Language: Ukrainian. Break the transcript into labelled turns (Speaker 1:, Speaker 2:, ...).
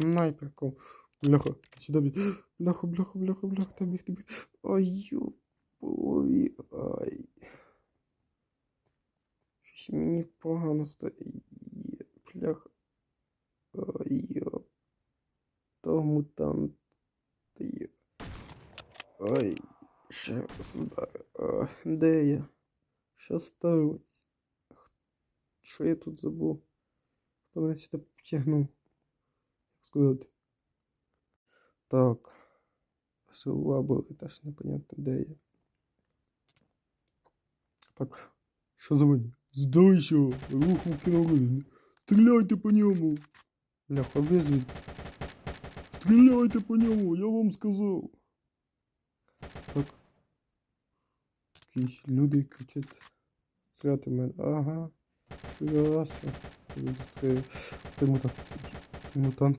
Speaker 1: снайперку. Бляха, сюди бі. Бляха, бляха, бляха, бляха, там тобі. Ай, ю. Ой, ай. Щось мені погано стає. Бляха. Ай, йо. То мутант. Ай, ще удар. Де я? Що сталося? Що я тут забув? Хто мене сюди потягнув? Сказати? Так. Сила були, теж непонятно, де я. Так, що за вині? Здайся! Рухом кинули. Стріляйте по ньому! Бляха, ви звідки? Стріляйте по ньому, я вам сказав. Так. Якісь люди кричать. Стріляти мене. Ага. Я застрелю. Ти мутант. Мутант.